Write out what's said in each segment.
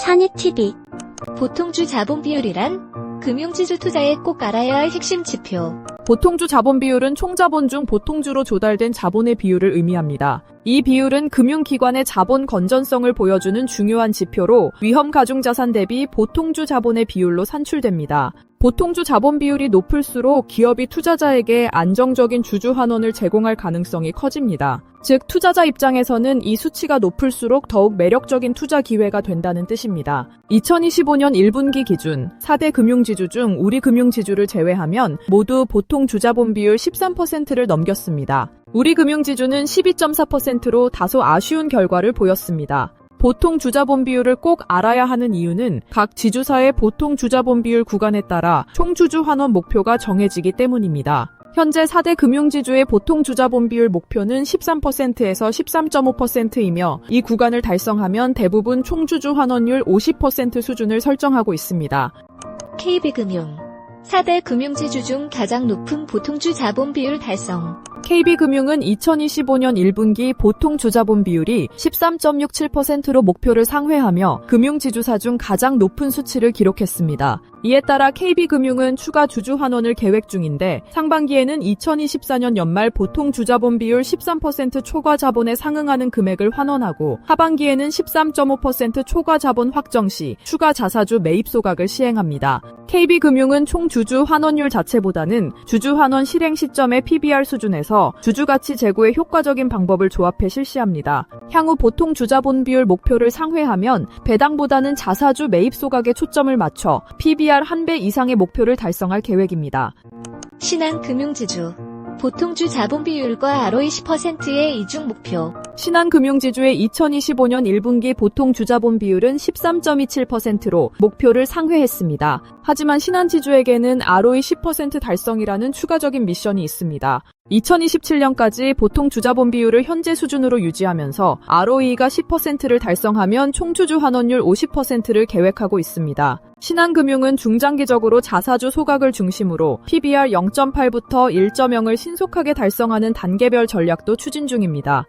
찬이TV 보통주 자본 비율이란 금융지주 투자에 꼭 알아야 할 핵심 지표. 보통주 자본 비율은 총자본 중 보통주로 조달된 자본의 비율을 의미합니다. 이 비율은 금융기관의 자본 건전성을 보여주는 중요한 지표로 위험 가중자산 대비 보통주 자본의 비율로 산출됩니다. 보통주 자본 비율이 높을수록 기업이 투자자에게 안정적인 주주 환원을 제공할 가능성이 커집니다. 즉, 투자자 입장에서는 이 수치가 높을수록 더욱 매력적인 투자 기회가 된다는 뜻입니다. 2025년 1분기 기준 4대 금융지주 중 우리 금융지주를 제외하면 모두 보통 주자본 비율 13%를 넘겼습니다. 우리 금융지주는 12.4%로 다소 아쉬운 결과를 보였습니다. 보통 주자본 비율을 꼭 알아야 하는 이유는 각 지주사의 보통 주자본 비율 구간에 따라 총주주 환원 목표가 정해지기 때문입니다. 현재 4대 금융지주의 보통 주자본 비율 목표는 13%에서 13.5%이며 이 구간을 달성하면 대부분 총주주 환원율 50% 수준을 설정하고 있습니다. KB금융 4대 금융지주 중 가장 높은 보통주 자본 비율 달성. KB금융은 2025년 1분기 보통 주자본 비율이 13.67%로 목표를 상회하며 금융지주사 중 가장 높은 수치를 기록했습니다. 이에 따라 KB금융은 추가 주주 환원을 계획 중인데 상반기에는 2024년 연말 보통 주자본 비율 13% 초과 자본에 상응하는 금액을 환원하고 하반기에는 13.5% 초과 자본 확정 시 추가 자사주 매입 소각을 시행합니다. KB금융은 총 주주 환원율 자체보다는 주주 환원 실행 시점의 PBR 수준에서 주주 가치 제고의 효과적인 방법을 조합해 실시합니다. 향후 보통 주자본 비율 목표를 상회하면 배당보다는 자사주 매입 소각에 초점을 맞춰 PBR 한 배 이상의 목표를 달성할 계획입니다. 신한금융지주 보통주 자본 비율과 ROE 10%의 이중 목표. 신한금융지주의 2025년 1분기 보통 주자본 비율은 13.27%로 목표를 상회했습니다. 하지만 신한지주에게는 ROE 10% 달성이라는 추가적인 미션이 있습니다. 2027년까지 보통 주자본 비율을 현재 수준으로 유지하면서 ROE가 10%를 달성하면 총주주 환원율 50%를 계획하고 있습니다. 신한금융은 중장기적으로 자사주 소각을 중심으로 PBR 0.8부터 1.0을 신속하게 달성하는 단계별 전략도 추진 중입니다.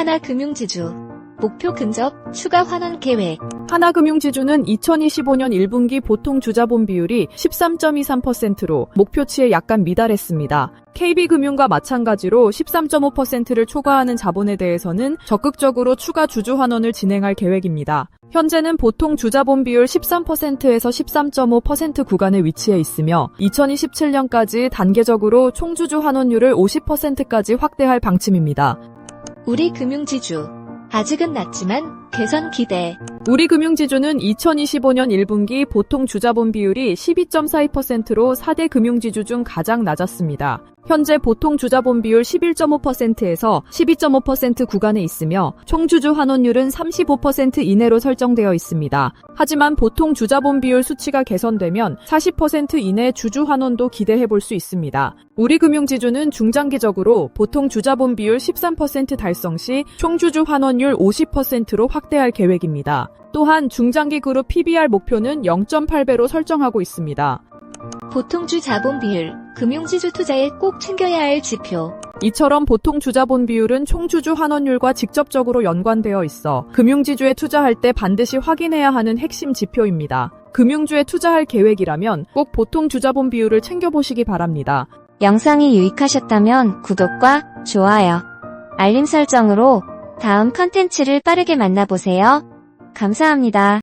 하나금융지주 목표 근접 추가 환원 계획. 하나금융지주는 2025년 1분기 보통 주자본 비율이 13.23%로 목표치에 약간 미달했습니다. KB금융과 마찬가지로 13.5%를 초과하는 자본에 대해서는 적극적으로 추가 주주 환원을 진행할 계획입니다. 현재는 보통 주자본 비율 13%에서 13.5% 구간에 위치해 있으며 2027년까지 단계적으로 총주주 환원율을 50%까지 확대할 방침입니다. 우리 금융지주. 아직은 낮지만 개선 기대. 우리금융지주는 2025년 1분기 보통 주자본 비율이 12.42%로 4대 금융지주 중 가장 낮았습니다. 현재 보통 주자본 비율 11.5%에서 12.5% 구간에 있으며 총주주 환원율은 35% 이내로 설정되어 있습니다. 하지만 보통 주자본 비율 수치가 개선되면 40% 이내 주주 환원도 기대해 볼 수 있습니다. 우리금융지주는 중장기적으로 보통 주자본 비율 13% 달성 시 총주주 환원율 50%로 확대할 계획입니다. 또한 중장기 그룹 PBR 목표는 0.8배로 설정하고 있습니다. 보통주 자본 비율 금융지주 투자에 꼭 챙겨야 할 지표. 이처럼 보통 주자본 비율은 총주주 환원율과 직접적으로 연관되어 있어 금융지주에 투자할 때 반드시 확인해야 하는 핵심 지표입니다. 금융주에 투자할 계획이라면 꼭 보통 주자본 비율을 챙겨보시기 바랍니다. 영상이 유익하셨다면 구독과 좋아요, 알림 설정으로 다음 컨텐츠를 빠르게 만나보세요. 감사합니다.